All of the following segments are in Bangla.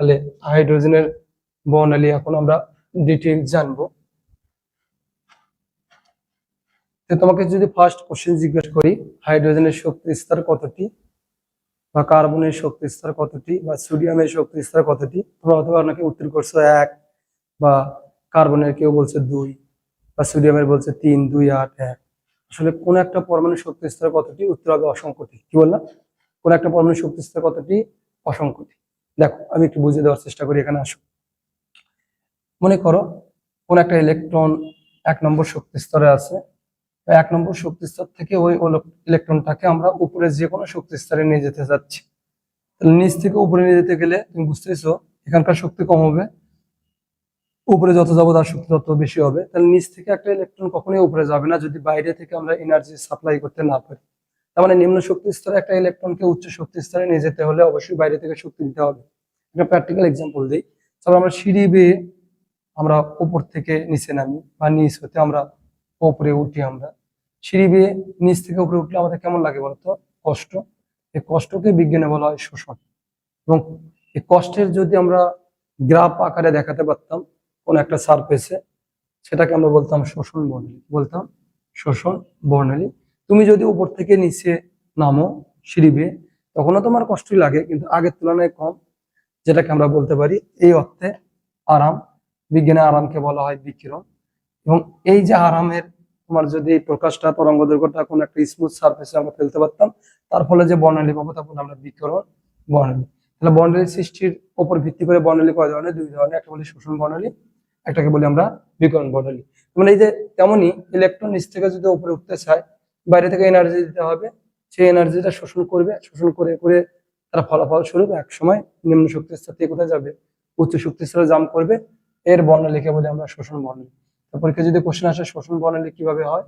তাহলে হাইড্রোজেনের বর্ণালী এখন আমরা ডিটেইল জানব। তোমাকে যদি ফার্স্ট কোশ্চেন জিজ্ঞেস করি, হাইড্রোজেনের শক্তি স্তর কতটি বা কার্বনের শক্তি স্তর কতটি বা সোডিয়ামের শক্তি স্তর কতটি? তোমরা অথবা অনেকে উত্তর করছ এক বা কার্বনের কেউ বলছে দুই বা সোডিয়ামের বলছে তিন, দুই, আট, এক। আসলে কোন একটা পরমাণু শক্তি স্তর কতটি? উত্তর হবে অসংখ্যটি কি বললাম কোন একটা পরমাণু শক্তি স্তর কতটি? অসংখ্যটি দেখো, আমি একটু বুঝিয়ে দেওয়ার চেষ্টা করি, এখানে আসো। মনে করো, কোন একটা ইলেকট্রন এক নম্বর শক্তি স্তরে আছে। এক নম্বর শক্তি স্তর থেকে ওই ইলেকট্রনটাকে আমরা উপরে যে কোনো শক্তি স্তরে নিয়ে যেতে চাচ্ছি তাহলে নিচ থেকে উপরে নিয়ে যেতে গেলে, তুমি বুঝতেছো, এখানকার শক্তি কম হবে, উপরে যত যাব তার শক্তি তত বেশি হবে। তাহলে নিচ থেকে একটা ইলেকট্রন কখনোই উপরে যাবে না, যদি বাইরে থেকে আমরা এনার্জি সাপ্লাই করতে না পারি। তার মানে নিম্ন শক্তি স্তরে একটা ইলেকট্রনকে উচ্চ শক্তি স্তরে নিয়ে যেতে হলে অবশ্যই বাইরে থেকে শক্তি দিতে হবে। একটা প্র্যাকটিক্যাল এক্সাম্পল দিই। তারপর আমরা সিঁড়ি বেয়ে আমরা উপর থেকে নিচে নামি বা নিচ হতে আমরা ওপরে উঠি আমরা। সিঁড়ি বেয়ে নিচ থেকে উপরে উঠলে আমাদের কেমন লাগে বলতো? কষ্ট। এই কষ্টকে বিজ্ঞানে বলা হয় শোষণ। এবং এই কষ্টের যদি আমরা গ্রাফ আকারে দেখাতে পারতাম, কোন একটা সারফেসে সেটাকে আমরা বলতাম শোষণ বর্ণালী। বলতাম শোষণ বর্ণালী। তুমি যদি উপর থেকে নিচে নামো সিঁড়ি বেয়ে, তখনও তোমার কষ্টই লাগে, কিন্তু আগের তুলনায় কম। যেটাকে আমরা বলতে পারি এই অর্থে আরাম। বিজ্ঞানে আরামকে বলা হয় বিকিরণ। এবং এই যে আরামের তোমার যদি প্রকাশটা তরঙ্গ দৈর্ঘ্যটা কোনো একটা স্মুথ সারফেসে আমরা ফেলতে পারতাম, তার ফলে যে বর্ণালী পাবো তা বলে আমরা বিকিরণ বর্ণালী। তাহলে বর্ণালী সৃষ্টির উপর ভিত্তি করে বর্ণালী কয় ধরনের? দুই ধরনের, একটা বলি শোষণ বর্ণালী, একটাকে বলি আমরা বিকিরণ বর্ণালী। মানে এই যে তেমনই ইলেকট্রন নিচ থেকে যদি উপরে উঠতে চায়, বাইরে থেকে এনার্জি দিতে হবে, সেই এনার্জিটা শোষণ করবে, শোষণ করে করে তারা ফলাফল স্বরূপ এক সময় নিম্ন শক্তি স্তর থেকে কোথায় যাবে? উচ্চ শক্তি স্তরে জাম করবে। এর বর্ণালীকে বলে আমরা শোষণ বর্ণালী তো পরীক্ষা যদি কোশ্চেন আসে শোষণ বর্ণালী কীভাবে হয়?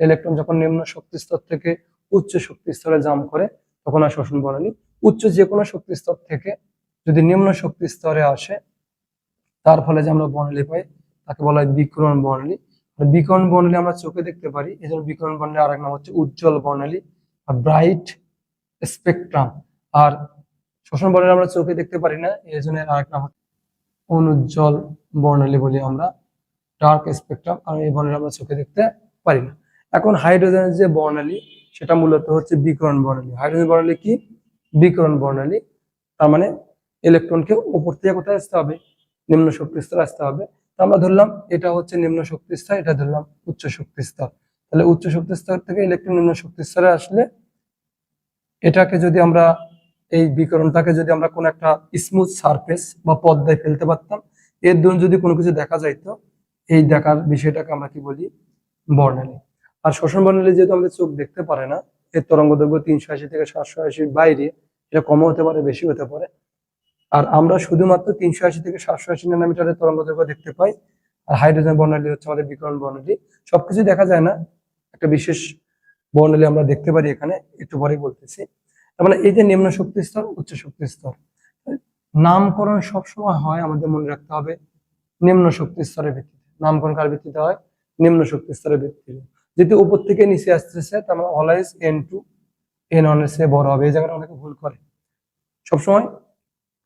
ইলেকট্রন যখন নিম্ন শক্তি স্তর থেকে উচ্চ শক্তি স্তরে জাম করে, তখন আর শোষণ বর্ণালী উচ্চ যে কোনো শক্তি স্তর থেকে যদি নিম্ন শক্তি স্তরে আসে, তার ফলে যে আমরা বর্ণালী পাই তাকে বলা হয় বিকিরণ বর্ণালী আর বিকিরণ বর্ণালী আমরা চোখে দেখতে পারি। এই জন্য বিকিরণ বর্ণালী আর এক নাম হচ্ছে উজ্জ্বল বর্ণালী বা ব্রাইট স্পেকট্রাম আর শোষণ বর্ণের আমরা চোখে দেখতে পারি না, এই জন্য আরেক নাম অনুজ্জ্বল বর্ণালী বলি আমরা, ডার্ক স্পেকট্রাম, কারণ এই বর্ণালী আমরা চোখে দেখতে পারি না। এখন হাইড্রোজেনের যে বর্ণালী, সেটা মূলত হচ্ছে বিকরণ বর্ণালী। হাইড্রোজেন বর্ণালী কি? বিকিরণ বর্ণালী, তার মানে ইলেকট্রনকে উপর থেকে কোথায় আসতে হবে? নিম্ন শক্তি স্তরে আসতে হবে। আমরা ধরলাম, এটা হচ্ছে নিম্ন শক্তি স্তর, এটা ধরলাম উচ্চ শক্তি স্তর। তাহলে উচ্চ শক্তি স্তর থেকে ইলেকট্রন নিম্ন শক্তি স্তরে আসলে এটাকে যদি আমরা এই বিকরণটাকে যদি আমরা কোনো একটা স্মুথ সারফেস বা পদ্মায় ফেলতে পারতাম, এর দরুন যদি কোনো কিছু দেখা যাইতো, এই দেখার বিষয়টাকে আমরা কি বলি? বর্ণালী। আর শোষণ বর্ণালী যেহেতু আমাদের চোখ দেখতে পারে না, এর তরঙ্গ দৈর্ঘ্য তিনশো আশি থেকে সাতশো আশির বাইরে, এটা কমও হতে পারে বেশি হতে পারে। আর আমরা শুধুমাত্র তিনশো আশি থেকে সাতশো আশি ন্যানোমিটারের তরঙ্গ দৈর্ঘ্য দেখতে পাই, আর হাইড্রোজেন বর্ণালী হচ্ছে আমাদের বিকরণ বর্ণালী। সবকিছু দেখা যায় না, একটা বিশেষ বর্ণালী আমরা দেখতে পারি এখানে, একটু পরেই বলতেছি। তার মানে এই যে নিম্ন শক্তি স্তর, উচ্চ শক্তি স্তর। নামকরণ সবসময় হয় আমাদের মনে রাখতে হবে নিম্ন শক্তি স্তরের ভিত্তিতে। নামকরণ কার ভিত্তিতে হয়? নিম্ন শক্তি স্তরের ভিত্তিতে। যদি উপর থেকে নিচে আসতেছে মানে অলওয়েজ এন টু এন এর চেয়ে বড় হবে। এই জায়গাটা অনেকে ভুল করে। সবসময়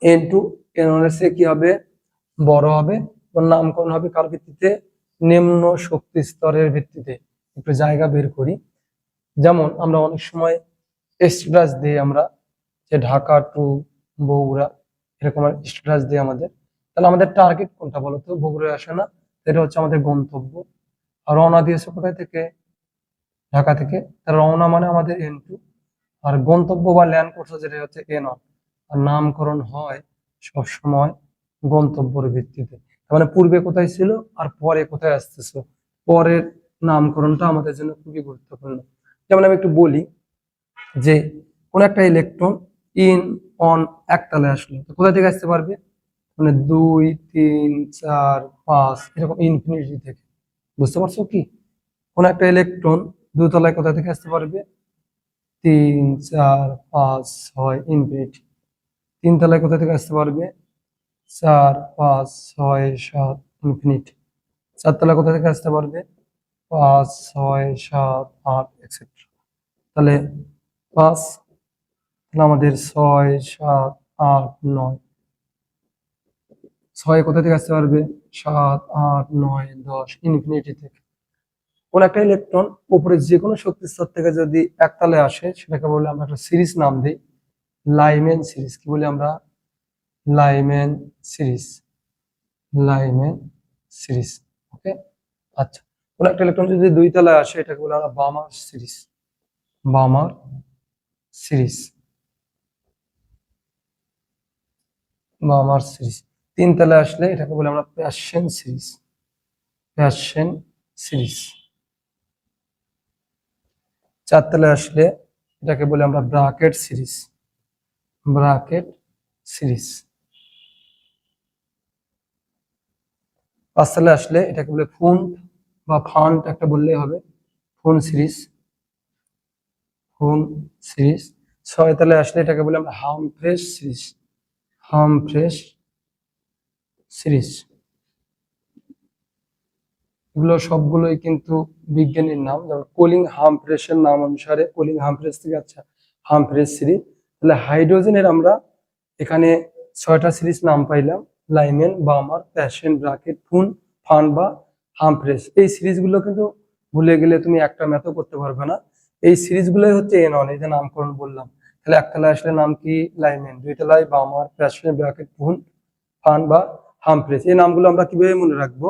এন টু এন এর চেয়ে কি হবে? বড় হবে। নামকরণ হবে কার ভিত্তিতে? নিম্ন শক্তি স্তরের ভিত্তিতে। একটু জায়গা বের করি। যেমন আমরা অনেক সময় স্ট্যাটাস দিই আমরা যে ঢাকা টু বগুড়া, এরকম স্ট্যাটাস দিই আমাদের। তাহলে আমাদের টার্গেট কোনটা বলো তো? বগুড়ায় আসে না? এটা হচ্ছে আমাদের গন্তব্য। আর রওনা দিয়েছে কোথায় থেকে? ঢাকা থেকে। রওনা মানে আমাদের এন টু আর গন্তব্য বা ল্যান্ড করছে যেটা হচ্ছে এন ওয়ান আর নামকরণ হয় সব সময় গন্তব্যের ভিত্তিতে। মানে পূর্বে কোথায় ছিল আর পরে কোথায় আসতেছে? পরের নামকরণটা আমাদের জন্য খুবই গুরুত্বপূর্ণ। যেমন আমি একটু বলি যে কোন একটা ইলেকট্রন ইন অন একতলায় আসলো। তো কোথা থেকে আসতে পারবে? মানে দুই, তিন, চার, পাঁচ, এরকম ইনফিনিটি থেকে। বুঝতে পারছ কি? কোন একটা ইলেকট্রন দুতলায় কোথা থেকে আসতে পারবে? তিন, চার, পাঁচ, ছয় ইনফিনিটি তিন তলায় কোথা থেকে আসতে পারবে? চার, পাঁচ, ছয়, সাত ইনফিনিটি চার তলায় কোথা থেকে আসতে পারবে? পাঁচ, ছয়, সাত, আট এক্সেট্রা তাহলে পাঁচ, তাহলে আমাদের ছয়, সাত, আট, নয়। ছয় কোথা থেকে আসতে পারবে? সাত, আট, নয়, দশ ইনফিনিটি থেকে। কোন একটা ইলেকট্রন উপরে যে কোনো শক্তি স্তর থেকে যদি একতলায় আসে, সেটাকে বলে আমরা একটা সিরিজ নাম দিই। লাইমেন সিরিজ কি বলি আমরা? Lyman series Lyman series okay আচ্ছা। কোন একটা ইলেকট্রন যদি দুই তলায় আসে, এটাকে বলে আমরা বামার সিরিজ বামার সিরিজ। বা আমার সিরিজ। তিন তলায় আসলে এটাকে বলে আমরা প্যাশন সিরিজ। Passion series. চার তলায় আসলে এটাকে বলে আমরা ব্রাকেট সিরিজ। Bracket series. পাঁচ তলায় আসলে এটাকে বলে ফুন্ড বা ফান্ড একটা বললেই হবে। Phone series. Phone series? ছয় তলায় আসলে এটাকে বলে আমরা হাম ফ্রেশ সিরিজ। হাম ফ্রেশ সিরিজ। এগুলো সবগুলোই কিন্তু বিজ্ঞানীর নাম, যেমন কোলিং হামফ্রেসের নাম অনুসারে, কোলিং হামফ্রেস থেকে আচ্ছা হামফ্রেস সিরিজ। তাহলে হাইড্রোজেনের আমরা এখানে ছয়টা সিরিজ নাম পাইলাম, Lyman, Balmer, Paschen, Brackett, Pfund, Pfund বা হামফ্রেস এই সিরিজগুলো কিন্তু ভুলে গেলে তুমি একটা ম্যাথও করতে পারবে না। এই সিরিজগুলোই হচ্ছে এন অন এই যে নামকরণ বললাম। তাহলে এক তলায় আসলে নাম কি? লাইমেন দুই তলায় Balmer Paschen Brackett Pfund Pfund বা হামফ্রেস এই নামগুলো আমরা কীভাবে মনে রাখব?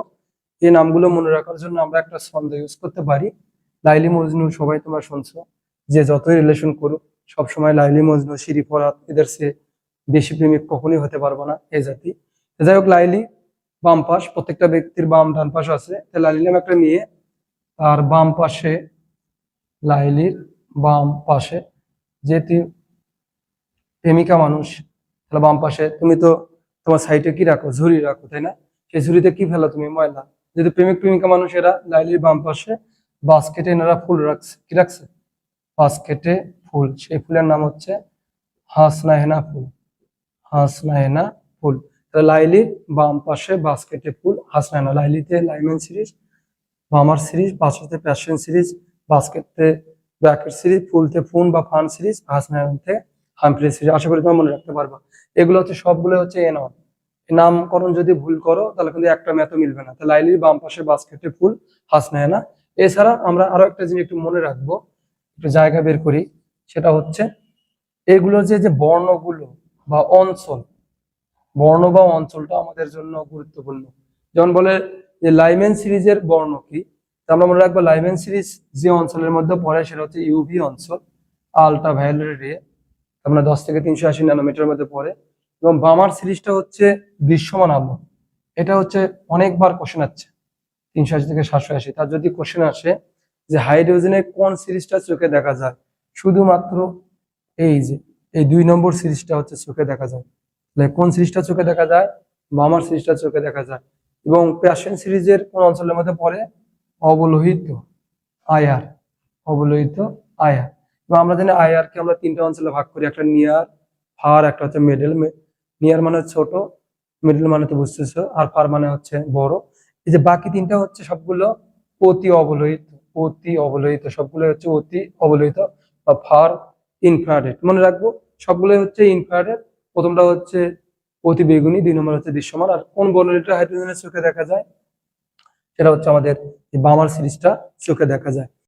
এই নামগুলো মনে রাখার জন্য আমরা একটা ছন্দ ইউজ করতে পারি। লাইলি মজনু সবাই তোমরা শুনছো। যে যতই রিলেশন করুক, সবসময় লাইলি মজনু শিরি ফরাত এদের সে বেশি প্রেমিক কখনোই হতে পারব না এ জাতি। যাই হোক, লাইলি বাম পাশ, প্রত্যেকটা ব্যক্তির বাম ডান পাশ আছে। লাইলি নাম একটা মেয়ে আর বাম পাশে লাইলির বাম পাশে। যেহেতু প্রেমিকা মানুষ, তাহলে বাম পাশে তুমি তো তোমার সাইডে কি রাখো? ঝুড়ি রাখো, তাই না? সেই ঝুড়িতে কি ফেলো তুমি? ময়লা। যদি প্রেমিক প্রেমিকা মানুষ এরা লাইলির বাম পাশে বাস্কেটে এনারা ফুল রাখছে। কি রাখছে? বাস্কেটে ফুল। সেই ফুলের নাম হচ্ছে হাসনা হেনা ফুল। হাসনা হেনা ফুল। তাহলে লাইলির বাম পাশে বাস্কেটে ফুল হাসনা হেনা লাইলিতে লাইমেন সিরিজ বামার সিরিজ পাশেতে প্যাশন সিরিজ বাস্কেটে ব্র্যাকেট সিরিজ ফুলতে ফুন বা ফান সিরিজ হাসনা হেনাতে হামফ্রি সিরিজ, আশা করি তোমার মনে রাখতে পারবা। এগুলো হচ্ছে সবগুলো হচ্ছে এন অন নামকরণ যদি ভুল করো, তাহলে কিন্তু একটা ম্যাথও মিলবে না। তাহলে লাইলির বাম পাশে বাস্কেটে ফুল হাসনা হেনা এছাড়া আমরা আরও একটা জিনিস একটু মনে রাখব, একটু জায়গা বের করি, সেটা হচ্ছে এগুলো যে যে বর্ণগুলো বা অঞ্চল, বর্ণ বা অঞ্চলটা আমাদের জন্য গুরুত্বপূর্ণ। যেমন বলে যে লাইমেন সিরিজের বর্ণ কি? তা আমরা মনে রাখব লাইভেন সিরিজ যে অঞ্চলের মধ্যে পড়ে, সেটা হচ্ছে ইউভি অঞ্চল আলট্রা ভায়োলেট রে আমরা দশ থেকে তিনশো আশি ন্যানোমিটারের মধ্যে পড়ে। এবং বামার সিরিজটা হচ্ছে দৃশ্যমান আলো এটা হচ্ছে অনেকবার কোশ্চেন আসছে, তিনশো আশি থেকে সাতশো আশি। তার যদি কোশ্চেন আসে যে হাইড্রোজেনের কোন সিরিজটা চোখে দেখা যায়? শুধুমাত্র এই যে, এই দুই নম্বর সিরিজটা হচ্ছে চোখে দেখা যায়। তাহলে কোন সিরিজটা চোখে দেখা যায়? বামার সিরিজটা চোখে দেখা যায়। এবং প্যাশন সিরিজের কোন অঞ্চলের মধ্যে পড়ে? অবলোহিত আয়ার অবলোহিত আয়ার। এবং আমরা জানি আয়ারকে আমরা তিনটা অঞ্চলে ভাগ করি, একটা নিয়ার ফার একটা হচ্ছে মিডল নিয়ার মানে ছোট মিডল মানে তো বুঝতেছো, আর ফার মানে হচ্ছে বড়। এই যে বাকি তিনটা হচ্ছে সবগুলো অতি অবলোহিত অতি অবলোহিত সবগুলো হচ্ছে অতি অবলোহিত বা ফার ইনফ্রারেড মনে রাখব সবগুলো হচ্ছে ইনফ্রারেড প্রথমটা হচ্ছে অতি বেগুনি, দুই নম্বর হচ্ছে দৃশ্যমান, আর কোন বর্ণনীটা হাইড্রোজেনের চোখে দেখা যায়? সেটা হচ্ছে আমাদের বামার সিরিজটা চোখে দেখা যায়।